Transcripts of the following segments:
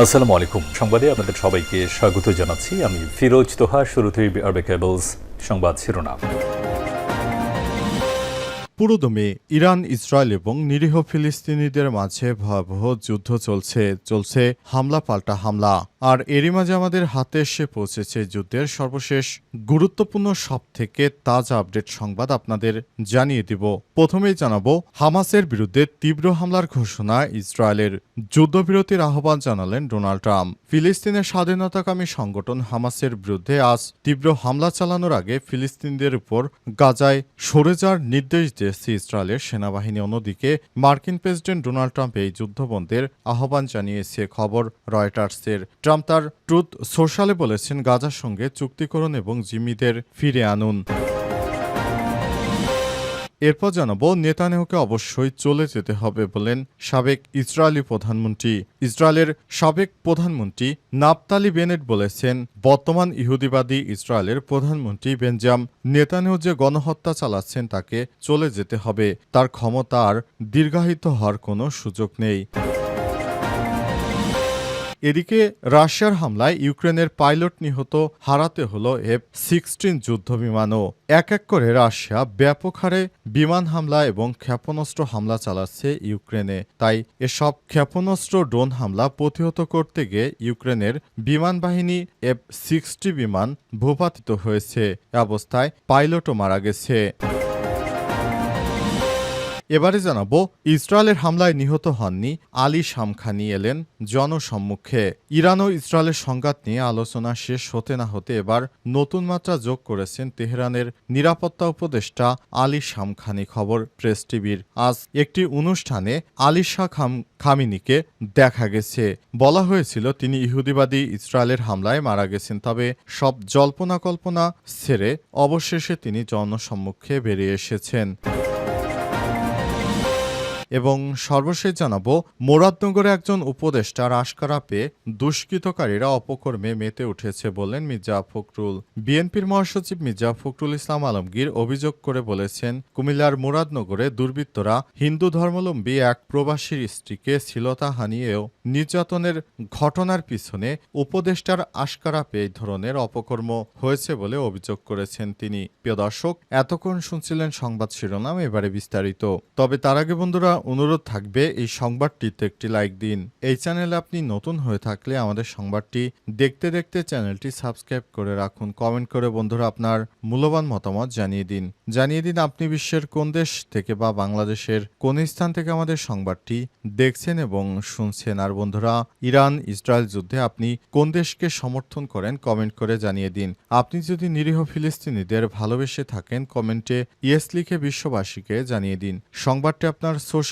আসসালামু আলাইকুম। সংবাদে আপনাদের সবাইকে স্বাগত জানাচ্ছি। আমি ফিরোজ তোহা শুরুতেই আরবে কেবলস সংবাদ শিরোনাম। পুরোদমে ইরান, ইসরায়েল এবং নিরীহ ফিলিস্তিনিদের মাঝে ভয়াবহ যুদ্ধ চলছে চলছে হামলা পাল্টা হামলা। আর এরই মাঝে আমাদের হাতে এসে পৌঁছেছে যুদ্ধের সর্বশেষ গুরুত্বপূর্ণ সব থেকে তাজা আপডেট সংবাদ আপনাদের জানিয়ে দিব। প্রথমেই জানাব, হামাসের বিরুদ্ধে তীব্র হামলার ঘোষণা ইসরায়েলের যুদ্ধবিরতির আহ্বান জানালেন ডোনাল্ড ট্রাম্প। ফিলিস্তিনের স্বাধীনতাকামী সংগঠন হামাসের বিরুদ্ধে আজ তীব্র হামলা চালানোর আগে ফিলিস্তিনদের উপর গাজায় সরে যাওয়ার নির্দেশ দিয়েছে ইসরায়েলের সেনাবাহিনী। অন্যদিকে, মার্কিন প্রেসিডেন্ট ডোনাল্ড ট্রাম্প এই যুদ্ধবন্ধের আহ্বান জানিয়েছে। খবর রয়টার্সের। তার ট্রুথ সোশ্যালে বলেছেন, গাজার সঙ্গে চুক্তি করুন এবং জিম্মিদের ফিরে আনুন। এরপর জানাব, নেতানিয়াহুকে অবশ্যই চলে যেতে হবে বলেন সাবেক ইসরায়েলি প্রধানমন্ত্রী। ইসরায়েলের সাবেক প্রধানমন্ত্রী নাপতালি বেনেট বলেছেন, বর্তমান ইহুদিবাদী ইসরায়েলের প্রধানমন্ত্রী বেঞ্জাম নেতানেহ যে গণহত্যা চালাচ্ছেন তাকে চলে যেতে হবে। তার ক্ষমতা আর দীর্ঘায়িত হওয়ার কোনো সুযোগ নেই। এদিকে রাশিয়ার হামলায় ইউক্রেনের পাইলট নিহত হারাতে হল এফ সিক্সটিন যুদ্ধ বিমানও এক এক করে রাশিয়া ব্যাপক হারে বিমান হামলা এবং ক্ষেপণাস্ত্র হামলা চালাচ্ছে ইউক্রেনে। তাই এসব ক্ষেপণাস্ত্র ড্রোন হামলা প্রতিহত করতে গিয়ে ইউক্রেনের বিমান বাহিনী এফ সিক্সটি বিমান ভূপাতিত হয়েছে। অবস্থায় পাইলটও মারা গেছে। এবারে জানাব, ইসরায়েলের হামলায় নিহত হননি আলী শামখানি এলেন জনসম্মুখে। ইরান ও ইসরায়েলের সংঘাত নিয়ে আলোচনা শেষ হতে না হতে এবার নতুন মাত্রা যোগ করেছেন তেহরানের নিরাপত্তা উপদেষ্টা আলী শামখানি। খবর প্রেস টিভির। আজ একটি অনুষ্ঠানে আলী শাহ খাম খামিনিকে দেখা গেছে। বলা হয়েছিল, তিনি ইহুদিবাদী ইসরায়েলের হামলায় মারা গেছেন, তবে সব জল্পনা কল্পনা ছেড়ে অবশেষে তিনি জনসম্মুখে বেরিয়ে এসেছেন। এবং সর্বশেষ জানাব মোরাদনগরে একজন উপদেষ্টার আশকারা পেয়ে দুষ্কৃতকারীরা অপকর্মে মেতে উঠেছে বললেন মির্জা ফখরুল। বিএনপির মহাসচিব মির্জা ফখরুল ইসলাম আলমগীর অভিযোগ করে বলেছেন, কুমিল্লার মুরাদনগরে দুর্বৃত্তরা হিন্দু ধর্মাবলম্বী এক প্রবাসীর স্ত্রীকে শ্লীলতা হানিয়েও নির্যাতনের ঘটনার পিছনে উপদেষ্টার আশকারা পেয়ে এই ধরনের অপকর্ম হয়েছে বলে অভিযোগ করেছেন তিনি। প্রিয় দর্শক, এতক্ষণ শুনছিলেন সংবাদ শিরোনাম, এবারে বিস্তারিত। তবে তার আগে বন্ধুরা অনুরোধ থাকবে এই সংবাদটিতে একটি লাইক দিন। এই চ্যানেলে আপনি নতুন হয়ে থাকলে আমাদের সংবাদটি দেখতে দেখতে চ্যানেলটি সাবস্ক্রাইব করে রাখুন। কমেন্ট করে বন্ধুরা আপনার মূল্যবান মতামত জানিয়ে দিন। জানিয়ে দিন আপনি বিশ্বের কোন দেশ থেকে বা বাংলাদেশের কোন স্থান থেকে আমাদের সংবাদটি দেখছেন এবং শুনছেন। আর বন্ধুরা, ইরান, ইসরায়েল যুদ্ধে আপনি কোন দেশকে সমর্থন করেন কমেন্ট করে জানিয়ে দিন। আপনি যদি নিরীহ ফিলিস্তিনিদের ভালোবেসে থাকেন, কমেন্টে ইয়েস লিখে বিশ্ববাসীকে জানিয়ে দিন। সংবাদটি আপনার সোশ্যাল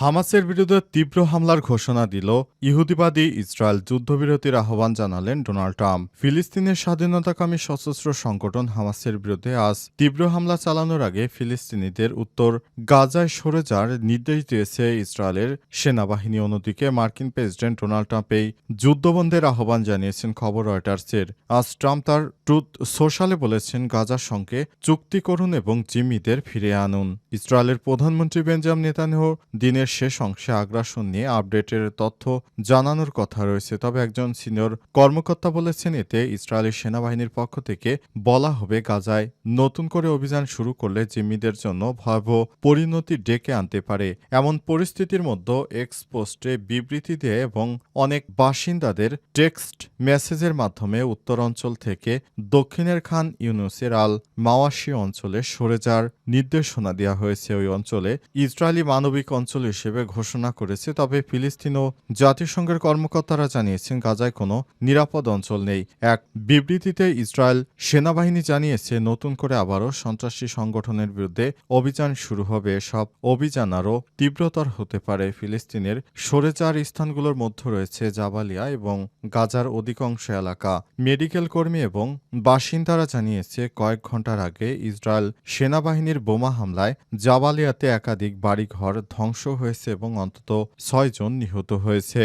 হামাসের বিরুদ্ধে তীব্র হামলার ঘোষণা দিল ইহুদিবাদী ইসরায়েল যুদ্ধবিরতির আহ্বান জানালেন ডোনাল্ড ট্রাম্প। ফিলিস্তিনের স্বাধীনতাকামী সশস্ত্র সংগঠন হামাসের বিরুদ্ধে আজ তীব্র হামলা চালানোর আগে ফিলিস্তিনিদের উত্তর গাজায় সরে যাওয়ার নির্দেশ দিয়েছে ইসরায়েলের সেনাবাহিনী। অন্যদিকে মার্কিন প্রেসিডেন্ট ডোনাল্ড ট্রাম্প এই যুদ্ধবন্ধের আহ্বান জানিয়েছেন খবর রয়টার্সের। আজ ট্রাম্প তার ট্রুথ সোশ্যালে বলেছেন, গাজার সঙ্গে চুক্তি করুন এবং জিম্মিদের ফিরে আনুন। ইসরায়েলের প্রধানমন্ত্রী বেঞ্জাম নেতানিয়াহু দিনের শেষ অংশে আগ্রাসন নিয়ে আপডেটের তথ্য জানানোর কথা রয়েছে। তবে একজন সিনিয়র কর্মকর্তা বলেছেন, এতে ইসরায়েলের সেনাবাহিনীর পক্ষ থেকে বলা হবে, গাজায় নতুন করে অভিযান শুরু করলে জিম্মিদের জন্য ভয়াবহ পরিণতি ডেকে আনতে পারে। এমন পরিস্থিতির মধ্যে এক্স পোস্টে বিবৃতি দিয়ে এবং অনেক বাসিন্দাদের টেক্সট মেসেজের মাধ্যমে উত্তর অঞ্চল থেকে দক্ষিণের খান ইউনুসের আল মাওয়াশি অঞ্চলে সরে যাওয়ার নির্দেশনা দেওয়া হয়েছে। ওই অঞ্চলে ইসরায়েলি মানবিক অঞ্চল হিসেবে ঘোষণা করেছে। তবে ফিলিস্তিন ও জাতিসংঘের কর্মকর্তারা জানিয়েছেন, গাজায় কোনো নিরাপদ অঞ্চল নেই। এক বিবৃতিতে ইসরায়েল সেনাবাহিনী জানিয়েছে, নতুন করে আবারও সন্ত্রাসী সংগঠনের বিরুদ্ধে অভিযান শুরু হবে। সব অভিযান আরও তীব্রতর হতে পারে। ফিলিস্তিনের সরে যাওয়ার স্থানগুলোর মধ্যে রয়েছে জাবালিয়া এবং গাজার অধিকাংশ এলাকা। মেডিকেল কর্মী এবং বাসিন্দারা জানিয়েছে, কয়েক ঘণ্টার আগে ইসরায়েল সেনাবাহিনীর বোমা হামলায় জাবালিয়াতে একাধিক বাড়িঘর ধ্বংস হয়েছে এবং অন্তত ছয় জন নিহত হয়েছে।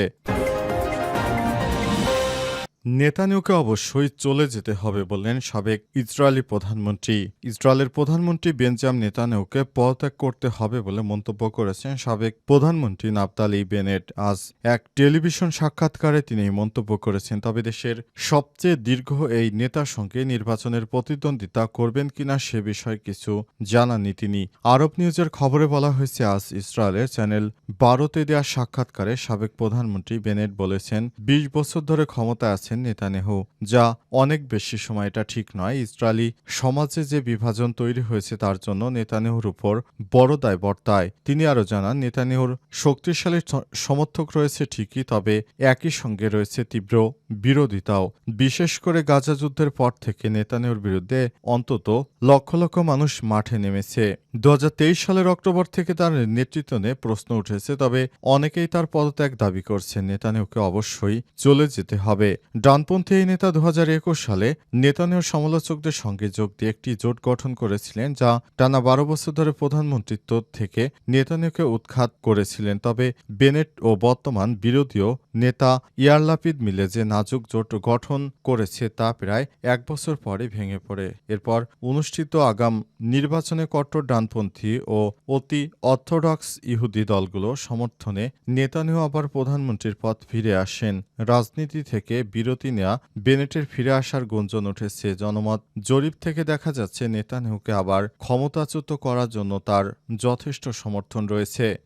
নেতানিয়াহুকে অবশ্যই চলে যেতে হবে বললেন সাবেক ইসরায়েলি প্রধানমন্ত্রী। ইসরায়েলের প্রধানমন্ত্রী বেঞ্জাম নেতানিয়াহুকে পদত্যাগ করতে হবে বলে মন্তব্য করেছেন সাবেক প্রধানমন্ত্রী নাফতালি বেনেট। আজ এক টেলিভিশন সাক্ষাৎকারে তিনি এই মন্তব্য করেছেন, তবে দেশের সবচেয়ে দীর্ঘ এই নেতার সঙ্গে নির্বাচনের প্রতিদ্বন্দ্বিতা করবেন কিনা সে বিষয়ে কিছু জানাননি তিনি। আরব নিউজের খবরে বলা হয়েছে, আজ ইসরায়েলের চ্যানেল বারোতে দেওয়া সাক্ষাৎকারে সাবেক প্রধানমন্ত্রী বেনেট বলেছেন, বিশ বছর ধরে ক্ষমতায় আছেন নেতানেহু, যা অনেক বেশি সময় এটা ঠিক নয়। ইসরায়েলি সমাজে যে বিভাজন তৈরি হয়েছে তার জন্য নেতানেহুর উপর বড় দায় বর্তায়। তিনি আরও জানান, নেতানেহুর শক্তিশালী সমর্থক রয়েছে ঠিকই, তবে একই সঙ্গে রয়েছে তীব্র বিরোধিতাও। বিশেষ করে গাজা যুদ্ধের পর থেকে নেতানেহুর বিরুদ্ধে অন্তত লক্ষ লক্ষ মানুষ মাঠে নেমেছে। দু হাজার তেইশ সালের অক্টোবর থেকে তার নেতৃত্ব নিয়ে প্রশ্ন উঠেছে, তবে অনেকেই তার পদত্যাগ দাবি করছে নেতানেহুকে অবশ্যই চলে যেতে হবে। ডানপন্থী এই নেতা দু হাজার একুশ সালে নেতানীয় সমালোচকদের সঙ্গে যোগ দিয়ে একটি জোট গঠন করেছিলেন, যা টানা বারো বছর ধরে প্রধানমন্ত্রিত্ব থেকে নেতানীয়কে উৎখাত করেছিলেন। তবে বেনেট ও বর্তমান বিরোধীয় নেতা ইয়ারলাপিদ মিলে যে নাজুক জোট গঠন করেছে তা প্রায় এক বছর পরে ভেঙে পড়ে। এরপর অনুষ্ঠিত আগাম নির্বাচনে কট্টর ডানপন্থী ও অতি অর্থোডক্স ইহুদি দলগুলো সমর্থনে নেতানিয়াহু আবার প্রধানমন্ত্রীর পদ ফিরে আসেন। রাজনীতি থেকে বিরতি নেয়া বেনেটের ফিরে আসার গুঞ্জন উঠেছে। জনমত জরিপ থেকে দেখা যাচ্ছে, নেতানিয়াহুকে আবার ক্ষমতাচ্যুত করার জন্য তার যথেষ্ট সমর্থন রয়েছে।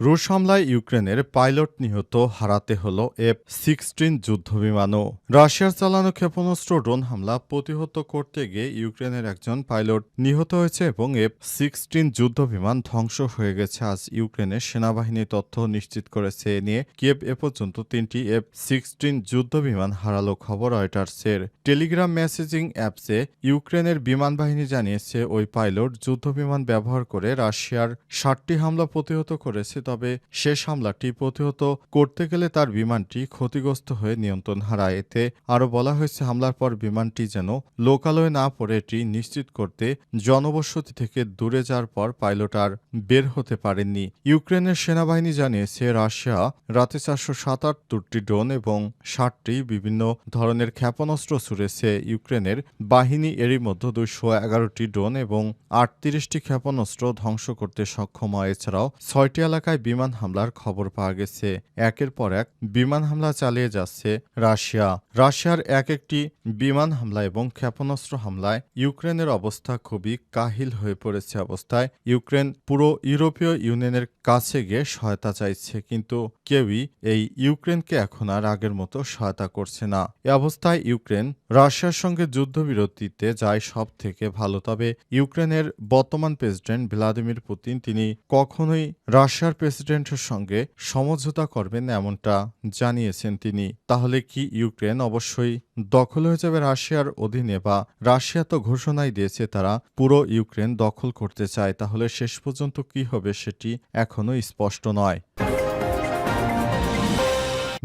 রুশ হামলায় ইউক্রেনের পাইলট নিহত হারাতে হল এফ সিক্সটিন যুদ্ধবিমানও। রাশিয়ার চালানো ক্ষেপণাস্ত্র ড্রোন হামলা প্রতিহত করতে গিয়ে ইউক্রেনের একজন পাইলট নিহত হয়েছে এবং এফ সিক্সটিন যুদ্ধবিমান ধ্বংস হয়ে গেছে। আজ ইউক্রেনের সেনাবাহিনী তথ্য নিশ্চিত করেছে। এ নিয়ে কিয়েভ এ পর্যন্ত তিনটি এফ সিক্সটিন যুদ্ধবিমান হারালো খবর রয়টার্সের। টেলিগ্রাম মেসেজিং অ্যাপসে ইউক্রেনের বিমান বাহিনী জানিয়েছে, ওই পাইলট যুদ্ধবিমান ব্যবহার করে রাশিয়ার ষাটটি হামলা প্রতিহত করেছে। তবে শেষ হামলাটি প্রতিহত করতে গেলে তার বিমানটি ক্ষতিগ্রস্ত হয়ে নিয়ন্ত্রণ হারায়। এতে আরও বলা হয়েছে, হামলার পর বিমানটি যেন লোকালয়ে না পড়ে, এটি নিশ্চিত করতে জনবসতি থেকে দূরে যাওয়ার পর পাইলট আর বের হতে পারেননি। ইউক্রেনের সেনাবাহিনী জানিয়েছে, রাশিয়া রাতে চারশো সাতাত্তরটি ড্রোন এবং ষাটটি বিভিন্ন ধরনের ক্ষেপণাস্ত্র ছুড়েছে। ইউক্রেনের বাহিনী এরই মধ্যে দুইশো এগারোটি ড্রোন এবং আটত্রিশটি ক্ষেপণাস্ত্র ধ্বংস করতে সক্ষম হয়। এছাড়াও ছয়টি এলাকায় বিমান হামলার খবর পাওয়া গেছে। একের পর এক বিমান হামলা চালিয়ে যাচ্ছে রাশিয়া। রাশিয়ার এক একটি বিমান হামলা এবং ক্ষেপণাস্ত্র হামলায় ইউক্রেনের অবস্থা খুবই কাহিল হয়ে পড়েছে অবস্থায়। ইউক্রেন পুরো ইউরোপীয় ইউনিয়নের কাছে গিয়ে সহায়তা চাইছে, কিন্তু কেউই এই ইউক্রেনকে এখন আর আগের মতো সহায়তা করছে না। এ অবস্থায় ইউক্রেন রাশিয়ার সঙ্গে যুদ্ধবিরতিতে যায় সব থেকে ভালো, তবে ইউক্রেনের বর্তমান প্রেসিডেন্ট ভ্লাদিমির পুতিন, তিনি কখনোই রাশিয়ার প্রেসিডেন্টের সঙ্গে সমঝোতা করবেন এমনটা জানিয়েছেন তিনি। তাহলে কি ইউক্রেন অবশ্যই দখল হয়ে যাবে রাশিয়ার অধীনে বা রাশিয়া তো ঘোষণাই দিয়েছে তারা পুরো ইউক্রেন দখল করতে চায়, তাহলে শেষ পর্যন্ত কি হবে সেটি এখনও স্পষ্ট নয়।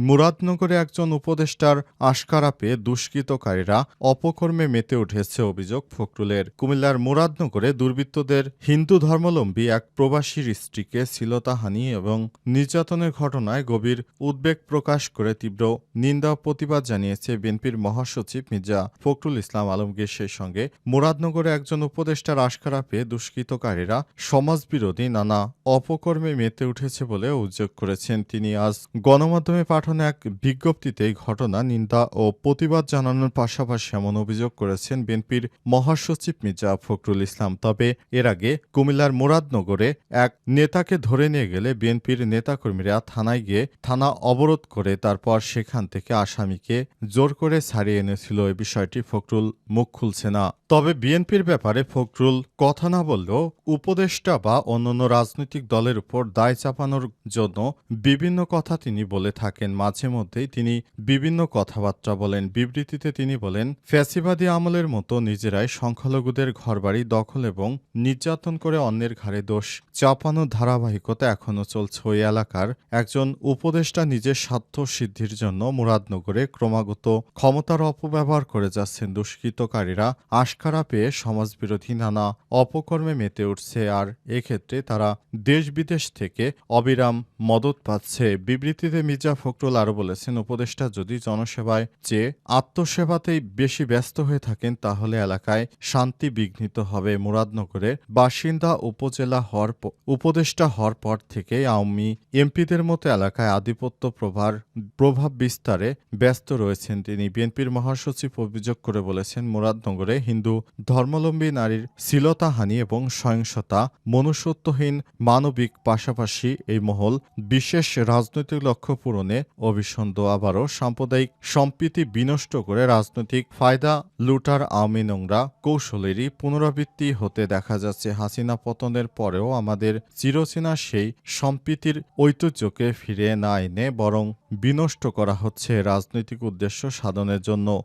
মুরাদনগরে একজন উপদেষ্টার আশকারা পেয়ে দুষ্কৃতকারীরা অপকর্মে মেতে উঠেছে অভিযোগ ফখরুলের। কুমিল্লার মুরাদনগরে দুর্বৃত্তদের হিন্দু ধর্মাবলম্বী এক প্রবাসীর স্ত্রীকে শ্লীলতাহানি এবং নির্যাতনের ঘটনায় গভীর উদ্বেগ প্রকাশ করে তীব্র নিন্দা প্রতিবাদ জানিয়েছে বিএনপির মহাসচিব মির্জা ফখরুল ইসলাম আলমগীর। সেই সঙ্গে মুরাদনগরে একজন উপদেষ্টার আশকারা পেয়ে দুষ্কৃতকারীরা সমাজবিরোধী নানা অপকর্মে মেতে উঠেছে বলে অভিযোগ করেছেন। তিনি আজ গণমাধ্যমে পাঠানো এক বিজ্ঞপ্তিতে এই ঘটনা, নিন্দা ও প্রতিবাদ জানানোর পাশাপাশি এমন অভিযোগ করেছেন বিএনপির মহাসচিব মির্জা ফখরুল ইসলাম। তবে এর আগে কুমিল্লার মুরাদনগরে এক নেতাকে ধরে নিয়ে গেলে বিএনপির নেতাকর্মীরা থানায় গিয়ে থানা অবরোধ করে তারপর সেখান থেকে আসামিকে জোর করে ছাড়িয়ে এনেছিল। এ বিষয়টি ফখরুল মুখ খুলছে না। তবে বিএনপির ব্যাপারে ফখরুল কথা না বললেও উপদেষ্টা বা অন্যান্য রাজনৈতিক দলের উপর দায় চাপানোর জন্য বিভিন্ন কথা তিনি বলে থাকেন। মাঝে মধ্যেই তিনি বিভিন্ন কথাবার্তা বলেন। বিবৃতিতে তিনি বলেন, ফ্যাসিবাদী আমলের মতো নিজেরাই সংখ্যালঘুদের ঘরবাড়ি দখল এবং নির্যাতন করে অন্যের ঘাড়ে দোষ চাপানোর ধারাবাহিকতা এখনও চলছে ওই এলাকার। একজন উপদেষ্টা নিজের স্বার্থ সিদ্ধির জন্য মুরাদনগরে ক্রমাগত ক্ষমতার অপব্যবহার করে যাচ্ছেন। দুষ্কৃতকারীরা আশকারা পেয়ে সমাজবিরোধী নানা অপকর্মে মেতে উঠছে আর এক্ষেত্রে তারা দেশ বিদেশ থেকে অবিরাম মদত পাচ্ছে। বিবৃতিতে মির্জা ফখরুল আরও বলেছেন, উপদেষ্টা যদি জনসেবায় চেয়ে আত্মসেবাতেই বেশি ব্যস্ত হয়ে থাকেন, তাহলে এলাকায় শান্তি বিঘ্নিত হবে। মুরাদনগরের বাসিন্দা উপজেলা হওয়ার উপদেষ্টা হওয়ার পর থেকে আওয়ামী এমপিদের মতো এলাকায় আধিপত্য প্রভার, প্রভাব বিস্তারে ব্যস্ত রয়েছেন তিনি। বিএনপির মহাসচিব অভিযোগ করে বলেছেন, মুরাদনগরে হিন্দু ধর্মাবলম্বী নারীর শ্লীলতাহানি এবং সহিংসতা, মনুষ্যত্বহীন মানবিক পাশাপাশি এই মহল বিশেষ রাজনৈতিক লক্ষ্য পূরণে অভিসন্ধ আবারও সাম্প্রদায়িক সম্প্রীতি বিনষ্ট করে রাজনৈতিক ফায়দা লুটার আওয়ামী নোংরা কৌশলেরই পুনরাবৃত্তি হতে দেখা যাচ্ছে। হাসিনা পতনের পরেও আমাদের চিরচেনা সেই সম্প্রীতির ঐতিহ্যকে ফিরে না এনে বরং বিনষ্ট করা হচ্ছে রাজনৈতিক উদ্দেশ্য সাধনের জন্য।